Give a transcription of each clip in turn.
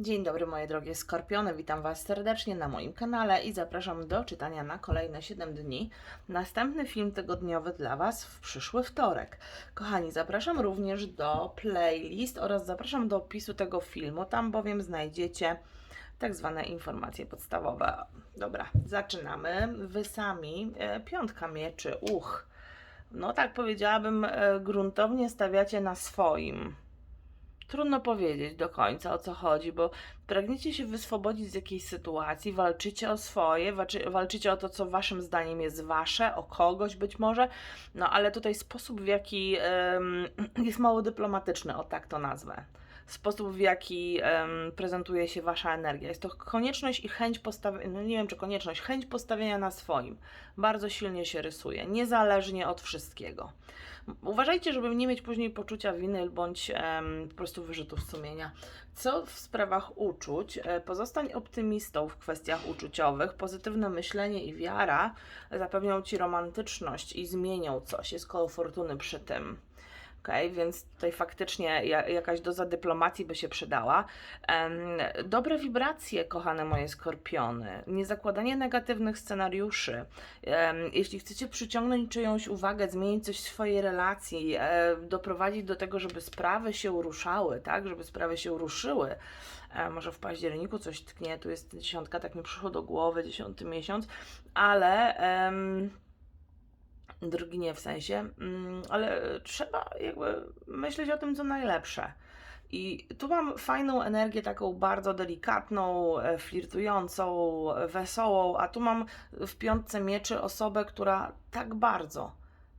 Dzień dobry moje drogie skorpiony, witam Was serdecznie na moim kanale i zapraszam do czytania na kolejne 7 dni. Następny film tygodniowy dla Was w przyszły wtorek. Kochani, zapraszam również do playlist oraz zapraszam do opisu tego filmu, tam bowiem znajdziecie tak zwane informacje podstawowe. Dobra, zaczynamy. Wy sami, e, piątka mieczy, uch. No tak powiedziałabym, e, gruntownie stawiacie na swoim trudno powiedzieć do końca o co chodzi, bo pragniecie się wyswobodzić z jakiejś sytuacji, walczycie o swoje, walczy, walczycie o to, co waszym zdaniem jest wasze, o kogoś być może, no ale tutaj sposób, w jaki jest mało dyplomatyczny, o tak to nazwę. Sposób, w jaki em, prezentuje się wasza energia. Jest to konieczność i chęć postawienia, no nie wiem czy konieczność, chęć postawienia na swoim. Bardzo silnie się rysuje, niezależnie od wszystkiego. Uważajcie, żeby nie mieć później poczucia winy bądź em, po prostu wyrzutów sumienia. Co w sprawach uczuć? E, Pozostań optymistą w kwestiach uczuciowych. Pozytywne myślenie i wiara zapewnią ci romantyczność i zmienią coś. Jest koło fortuny przy tym. Okej, więc tutaj faktycznie ja, jakaś doza dyplomacji by się przydała. Dobre wibracje, kochane moje skorpiony. Nie zakładanie negatywnych scenariuszy. Jeśli chcecie przyciągnąć czyjąś uwagę, zmienić coś w swojej relacji, e, doprowadzić do tego, żeby sprawy się ruszały, tak? Żeby sprawy się ruszyły. E, może w październiku coś tknie, tu jest dziesiątka, tak mi przyszło do głowy, dziesiąty miesiąc, ale. Em, drugi nie w sensie, mm, ale trzeba jakby myśleć o tym, co najlepsze. I tu mam fajną energię, taką bardzo delikatną, e, flirtującą, wesołą, a tu mam w piątce mieczy osobę, która tak bardzo,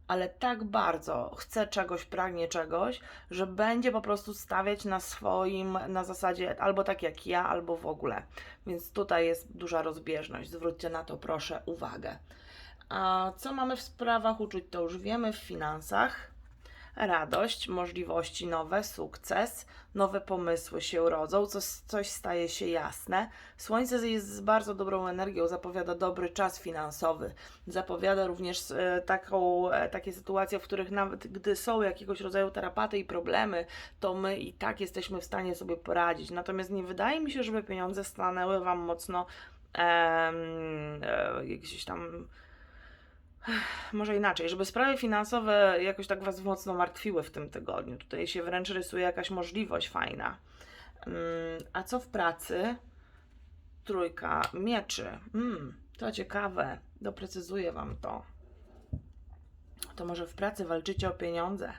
ale tak bardzo chce czegoś, pragnie czegoś, że będzie po prostu stawiać na swoim, na zasadzie albo tak jak ja, albo w ogóle. Więc tutaj jest duża rozbieżność. Zwróćcie na to proszę uwagę. A co mamy w sprawach uczuć, to już wiemy w finansach. Radość, możliwości nowe, sukces, nowe pomysły się rodzą, coś, coś staje się jasne. Słońce jest z bardzo dobrą energią, zapowiada dobry czas finansowy. Zapowiada również e, taką, e, takie sytuacje, w których nawet gdy są jakiegoś rodzaju tarapaty i problemy, to my i tak jesteśmy w stanie sobie poradzić. Natomiast nie wydaje mi się, żeby pieniądze stanęły Wam mocno em, e, gdzieś tam może inaczej, żeby sprawy finansowe jakoś tak Was mocno martwiły w tym tygodniu. Tutaj się wręcz rysuje jakaś możliwość fajna. Mm, A co w pracy? Trójka mieczy. Mm, to ciekawe. Doprecyzuję Wam to. To może w pracy walczycie o pieniądze.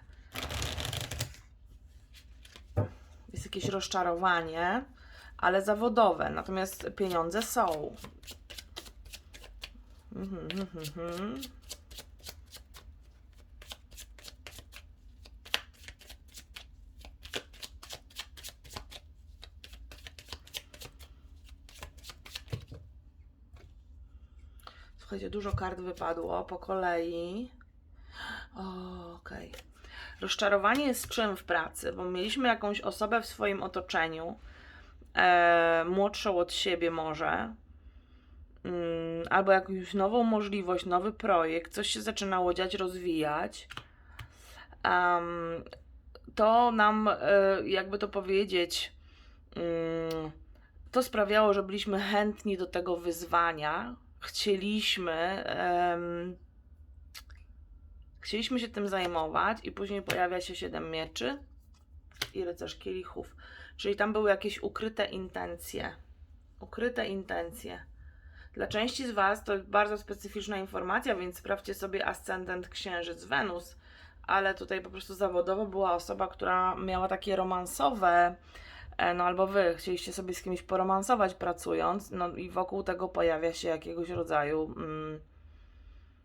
Jest jakieś rozczarowanie, ale zawodowe. Natomiast pieniądze są. Słuchajcie, dużo kart wypadło po kolei. Okej. Rozczarowanie jest czym w pracy? Bo mieliśmy jakąś osobę w swoim otoczeniu, e, młodszą od siebie może, albo jakąś nową możliwość, nowy projekt, coś się zaczynało dziać, rozwijać. To nam, e, jakby to powiedzieć, mm, to sprawiało, że byliśmy chętni do tego wyzwania. Chcieliśmy, chcieliśmy się tym zajmować, i później pojawia się siedem mieczy i rycerz kielichów. Czyli tam były jakieś ukryte intencje. Ukryte intencje. Dla części z Was to bardzo specyficzna informacja, więc sprawdźcie sobie ascendent Księżyc Wenus, ale tutaj po prostu zawodowo była osoba, która miała takie romansowe, e, no albo Wy chcieliście sobie z kimś poromansować pracując, no i wokół tego pojawia się jakiegoś rodzaju mm,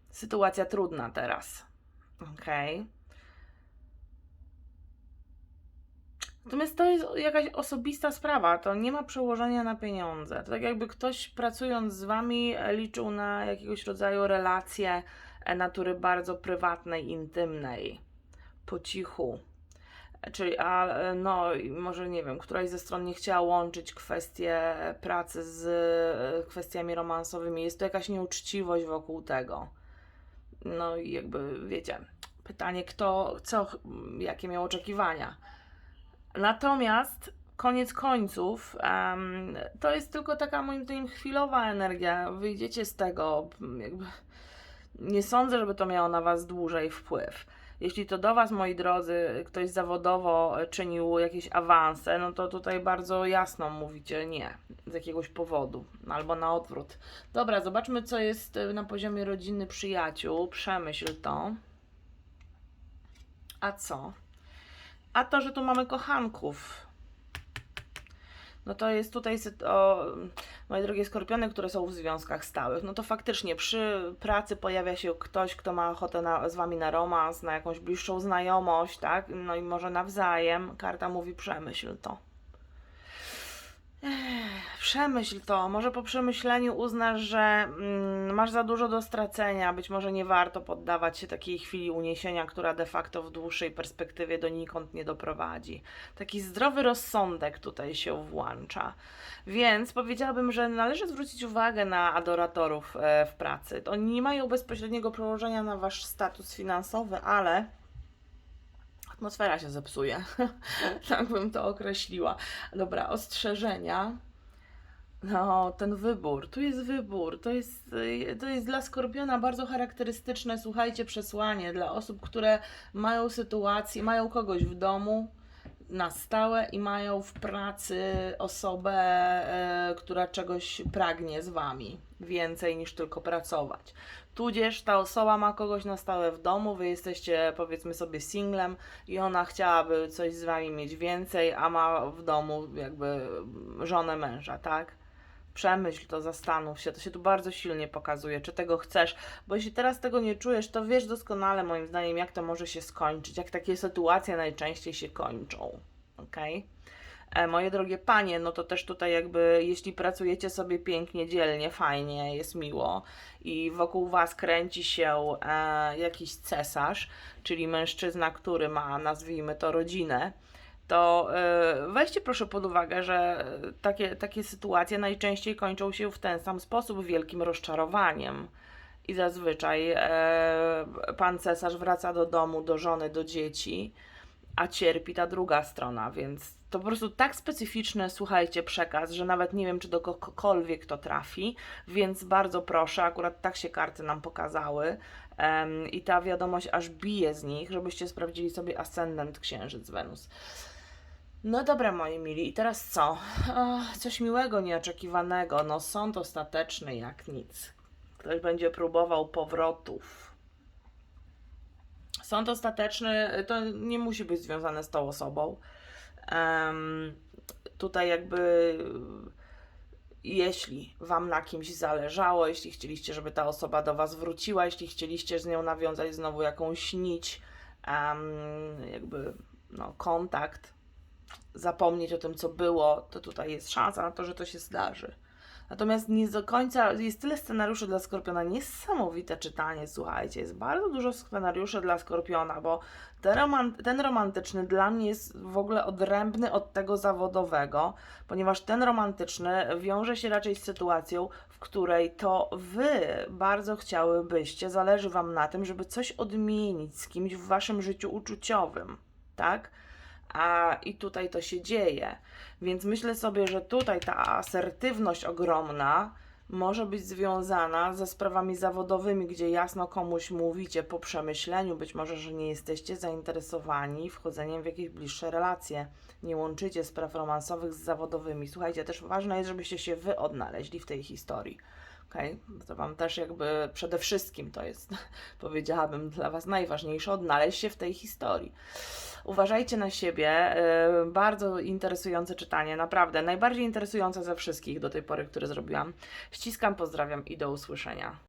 sytuacja trudna teraz. Okej. Natomiast to jest jakaś osobista sprawa, to nie ma przełożenia na pieniądze. To tak jakby ktoś pracując z wami e, liczył na jakiegoś rodzaju relacje e, natury bardzo prywatnej, intymnej, po cichu. E, Czyli, a no, może nie wiem, któraś ze stron nie chciała łączyć kwestie pracy z kwestiami romansowymi. Jest to jakaś nieuczciwość wokół tego. No i jakby wiecie, pytanie, kto, co, jakie miał oczekiwania. Natomiast koniec końców em, to jest tylko taka moim zdaniem chwilowa energia. Wyjdziecie z tego, jakby nie sądzę, żeby to miało na Was dłużej wpływ. Jeśli to do Was, moi drodzy, ktoś zawodowo czynił jakieś awanse, no to tutaj bardzo jasno mówicie nie, z jakiegoś powodu, albo na odwrót. Dobra, zobaczmy, co jest e, na poziomie rodziny, przyjaciół. Przemyśl to. A co? A to, że tu mamy kochanków. No to jest tutaj o, moje drogie skorpiony, które są w związkach stałych. No to faktycznie przy pracy pojawia się ktoś, kto ma ochotę na, z wami na romans, na jakąś bliższą znajomość, tak? No i może nawzajem. Karta mówi przemyśl to. Przemyśl to. Może po przemyśleniu uznasz, że mm, masz za dużo do stracenia. Być może nie warto poddawać się takiej chwili uniesienia, która de facto w dłuższej perspektywie donikąd nie doprowadzi. Taki zdrowy rozsądek tutaj się włącza. Więc powiedziałabym, że należy zwrócić uwagę na adoratorów e, w pracy. Oni nie mają bezpośredniego przełożenia na wasz status finansowy, ale atmosfera się zepsuje. tak bym to określiła. Dobra, ostrzeżenia. No, ten wybór, tu jest wybór, to jest, y, to jest dla Skorpiona bardzo charakterystyczne, słuchajcie, przesłanie dla osób, które mają sytuację, mają kogoś w domu na stałe i mają w pracy osobę, e, która czegoś pragnie z Wami, więcej niż tylko pracować. Tudzież ta osoba ma kogoś na stałe w domu, Wy jesteście powiedzmy sobie singlem i ona chciałaby coś z Wami mieć więcej, a ma w domu jakby żonę męża, tak? Przemyśl to, zastanów się, to się tu bardzo silnie pokazuje, czy tego chcesz, bo jeśli teraz tego nie czujesz, to wiesz doskonale moim zdaniem, jak to może się skończyć, jak takie sytuacje najczęściej się kończą, ok? E, moje drogie panie, no to też tutaj jakby, jeśli pracujecie sobie pięknie, dzielnie, fajnie, jest miło i wokół was kręci się e, jakiś cesarz, czyli mężczyzna, który ma, nazwijmy to, rodzinę, to e, weźcie proszę pod uwagę, że takie, takie sytuacje najczęściej kończą się w ten sam sposób wielkim rozczarowaniem. I zazwyczaj e, pan cesarz wraca do domu, do żony, do dzieci, a cierpi ta druga strona, więc to po prostu tak specyficzny, słuchajcie, przekaz, że nawet nie wiem, czy do kogokolwiek to trafi, więc bardzo proszę, akurat tak się karty nam pokazały em, i ta wiadomość aż bije z nich, żebyście sprawdzili sobie ascendent księżyc Wenus. No dobra, moi mili, i teraz co? Coś miłego, nieoczekiwanego. No, sąd ostateczny jak nic. Ktoś będzie próbował powrotów. Sąd ostateczny y, to nie musi być związane z tą osobą. Em, tutaj jakby jeśli Wam na kimś zależało, jeśli chcieliście, żeby ta osoba do Was wróciła, jeśli chcieliście z nią nawiązać znowu jakąś nić, em, jakby no, kontakt, zapomnieć o tym, co było, to tutaj jest szansa na to, że to się zdarzy. Natomiast nie do końca, jest tyle scenariuszy dla Skorpiona, niesamowite czytanie, słuchajcie, jest bardzo dużo scenariuszy dla Skorpiona, bo ten, roman, ten romantyczny dla mnie jest w ogóle odrębny od tego zawodowego, ponieważ ten romantyczny wiąże się raczej z sytuacją, w której to Wy bardzo chciałybyście, zależy Wam na tym, żeby coś odmienić z kimś w Waszym życiu uczuciowym, tak? A i tutaj to się dzieje. Więc myślę sobie, że tutaj ta asertywność ogromna może być związana ze sprawami zawodowymi, gdzie jasno komuś mówicie po przemyśleniu, być może, że nie jesteście zainteresowani wchodzeniem w jakieś bliższe relacje. Nie łączycie spraw romansowych z zawodowymi. Słuchajcie, też ważne jest, żebyście się wy odnaleźli w tej historii. Okej, to Wam też jakby przede wszystkim to jest, powiedziałabym, dla Was najważniejsze, odnaleźć się w tej historii. Uważajcie na siebie. yy, Bardzo interesujące czytanie, naprawdę. Najbardziej interesujące ze wszystkich do tej pory, które zrobiłam. Ściskam, pozdrawiam i do usłyszenia.